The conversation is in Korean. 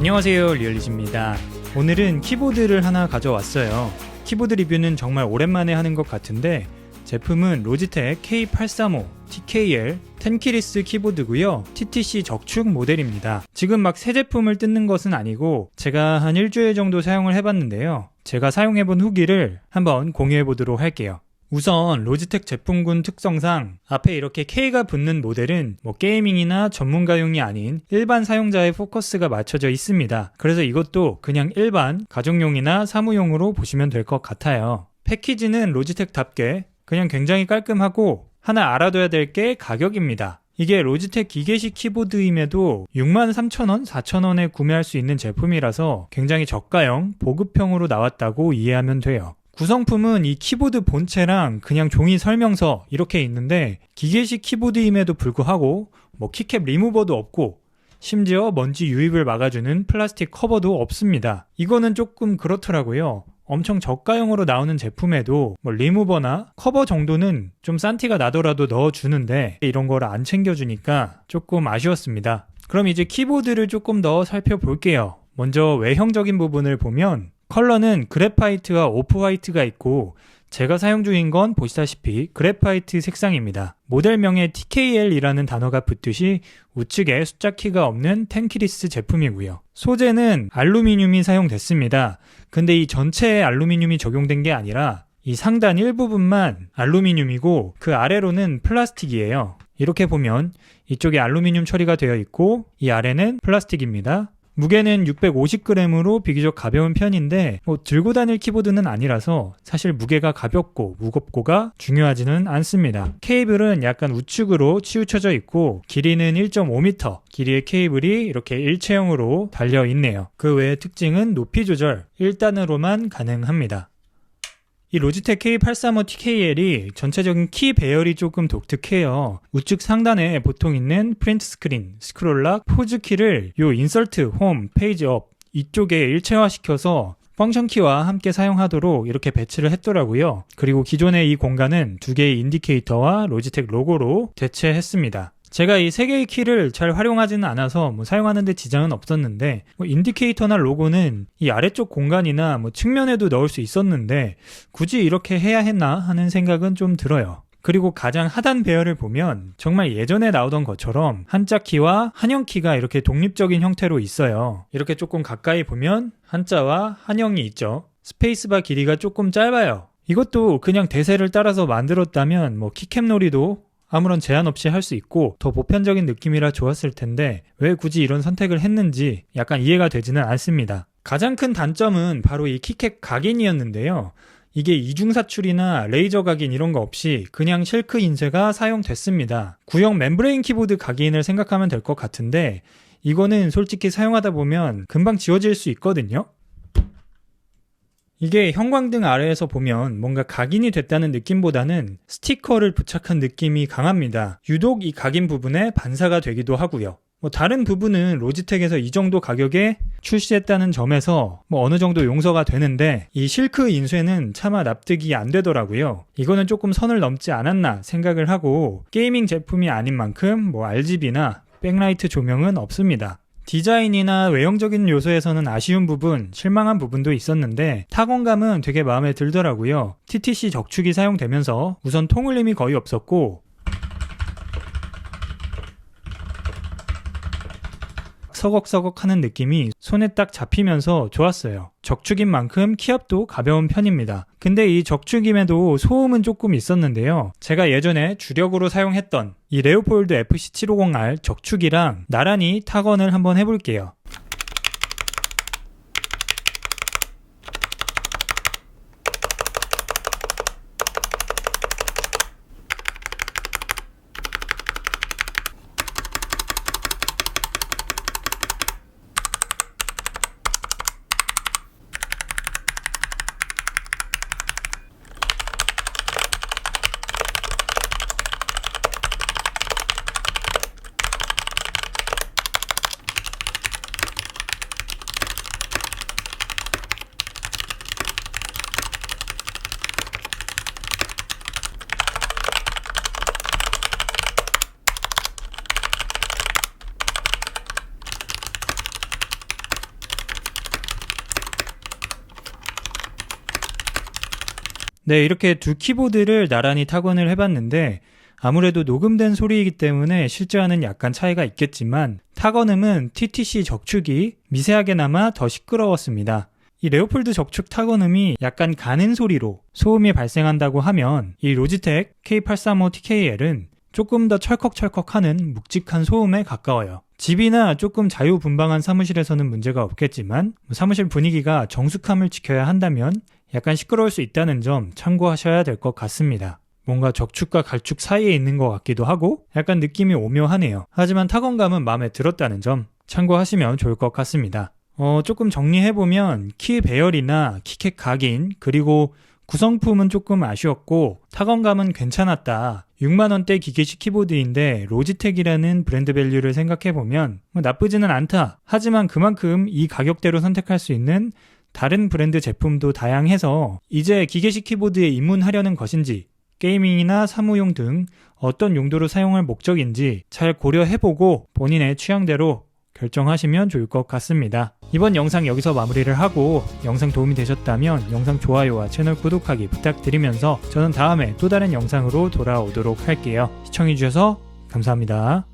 안녕하세요 리얼리즈입니다. 오늘은 키보드를 하나 가져왔어요. 키보드 리뷰는 정말 오랜만에 하는 것 같은데 제품은 로지텍 K835 TKL 텐키리스 키보드고요. TTC 적축 모델입니다. 지금 막 새 제품을 뜯는 것은 아니고 제가 한 일주일 정도 사용을 해봤는데요. 제가 사용해본 후기를 한번 공유해 보도록 할게요 우선 로지텍 제품군 특성상 앞에 이렇게 K가 붙는 모델은 뭐 게이밍이나 전문가용이 아닌 일반 사용자의 포커스가 맞춰져 있습니다. 그래서 이것도 그냥 일반 가정용이나 사무용으로 보시면 될 것 같아요. 패키지는 로지텍답게 그냥 굉장히 깔끔하고 하나 알아둬야 될 게 가격입니다. 이게 로지텍 기계식 키보드임에도 63,000원, 4,000원에 구매할 수 있는 제품이라서 굉장히 저가형, 보급형으로 나왔다고 이해하면 돼요. 구성품은 이 키보드 본체랑 그냥 종이 설명서 이렇게 있는데 기계식 키보드임에도 불구하고 뭐 키캡 리무버도 없고 심지어 먼지 유입을 막아주는 플라스틱 커버도 없습니다. 이거는 조금 그렇더라고요. 엄청 저가형으로 나오는 제품에도 뭐 리무버나 커버 정도는 좀 싼 티가 나더라도 넣어주는데 이런 걸 안 챙겨주니까 조금 아쉬웠습니다. 그럼 이제 키보드를 조금 더 살펴볼게요. 먼저 외형적인 부분을 보면 컬러는 그래파이트와 오프 화이트가 있고 제가 사용 중인 건 보시다시피 그래파이트 색상입니다. 모델명에 TKL이라는 단어가 붙듯이 우측에 숫자 키가 없는 텐키리스 제품이고요. 소재는 알루미늄이 사용됐습니다. 근데 이 전체에 알루미늄이 적용된 게 아니라 이 상단 일부분만 알루미늄이고 그 아래로는 플라스틱이에요. 이렇게 보면 이쪽에 알루미늄 처리가 되어 있고 이 아래는 플라스틱입니다. 무게는 650g으로 비교적 가벼운 편인데 뭐 들고 다닐 키보드는 아니라서 사실 무게가 가볍고 무겁고가 중요하지는 않습니다. 케이블은 약간 우측으로 치우쳐져 있고 길이는 1.5m 길이의 케이블이 이렇게 일체형으로 달려 있네요. 그 외의 특징은 높이 조절 1단으로만 가능합니다. 이 로지텍 K835TKL이 전체적인 키 배열이 조금 독특해요. 우측 상단에 보통 있는 프린트 스크린, 스크롤락, 포즈 키를 요 인설트, 홈, 페이지 업 이쪽에 일체화시켜서 펑션 키와 함께 사용하도록 이렇게 배치를 했더라고요. 그리고 기존의 이 공간은 두 개의 인디케이터와 로지텍 로고로 대체했습니다. 제가 이 세 개의 키를 잘 활용하지는 않아서 뭐 사용하는데 지장은 없었는데 뭐 인디케이터나 로고는 이 아래쪽 공간이나 뭐 측면에도 넣을 수 있었는데 굳이 이렇게 해야 했나 하는 생각은 좀 들어요. 그리고 가장 하단 배열을 보면 정말 예전에 나오던 것처럼 한자 키와 한영 키가 이렇게 독립적인 형태로 있어요. 이렇게 조금 가까이 보면 한자와 한영이 있죠. 스페이스바 길이가 조금 짧아요. 이것도 그냥 대세를 따라서 만들었다면 뭐 키캡 놀이도 아무런 제한 없이 할 수 있고 더 보편적인 느낌이라 좋았을 텐데 왜 굳이 이런 선택을 했는지 약간 이해가 되지는 않습니다. 가장 큰 단점은 바로 이 키캡 각인이었는데요. 이게 이중사출이나 레이저 각인 이런 거 없이 그냥 실크 인쇄가 사용됐습니다. 구형 멤브레인 키보드 각인을 생각하면 될 것 같은데 이거는 솔직히 사용하다 보면 금방 지워질 수 있거든요. 이게 형광등 아래에서 보면 뭔가 각인이 됐다는 느낌보다는 스티커를 부착한 느낌이 강합니다. 유독 이 각인 부분에 반사가 되기도 하고요. 뭐 다른 부분은 로지텍에서 이 정도 가격에 출시했다는 점에서 뭐 어느 정도 용서가 되는데 이 실크 인쇄는 차마 납득이 안 되더라고요. 이거는 조금 선을 넘지 않았나 생각을 하고 게이밍 제품이 아닌 만큼 뭐 RGB나 백라이트 조명은 없습니다. 디자인이나 외형적인 요소에서는 아쉬운 부분, 실망한 부분도 있었는데 타건감은 되게 마음에 들더라고요. TTC 적축이 사용되면서 우선 통울림이 거의 없었고 서걱서걱 하는 느낌이 손에 딱 잡히면서 좋았어요. 적축인 만큼 키압도 가벼운 편입니다. 근데 이 적축임에도 소음은 조금 있었는데요. 제가 예전에 주력으로 사용했던 이 레오폴드 FC750R 적축이랑 나란히 타건을 한번 해볼게요. 네, 이렇게 두 키보드를 나란히 타건을 해봤는데 아무래도 녹음된 소리이기 때문에 실제와는 약간 차이가 있겠지만 타건음은 TTC 적축이 미세하게나마 더 시끄러웠습니다. 이 레오폴드 적축 타건음이 약간 가는 소리로 소음이 발생한다고 하면 이 로지텍 K835TKL은 조금 더 철컥철컥하는 묵직한 소음에 가까워요. 집이나 조금 자유분방한 사무실에서는 문제가 없겠지만 뭐 사무실 분위기가 정숙함을 지켜야 한다면 약간 시끄러울 수 있다는 점 참고하셔야 될 것 같습니다. 뭔가 적축과 갈축 사이에 있는 것 같기도 하고 약간 느낌이 오묘하네요. 하지만 타건감은 마음에 들었다는 점 참고하시면 좋을 것 같습니다. 어, 조금 정리해보면 키 배열이나 키캡 각인 그리고 구성품은 조금 아쉬웠고 타건감은 괜찮았다. 6만원대 기계식 키보드인데 로지텍이라는 브랜드 밸류를 생각해보면 뭐 나쁘지는 않다. 하지만 그만큼 이 가격대로 선택할 수 있는 다른 브랜드 제품도 다양해서 이제 기계식 키보드에 입문하려는 것인지 게이밍이나 사무용 등 어떤 용도로 사용할 목적인지 잘 고려해보고 본인의 취향대로 결정하시면 좋을 것 같습니다. 이번 영상 여기서 마무리를 하고 영상 도움이 되셨다면 영상 좋아요와 채널 구독하기 부탁드리면서 저는 다음에 또 다른 영상으로 돌아오도록 할게요. 시청해주셔서 감사합니다.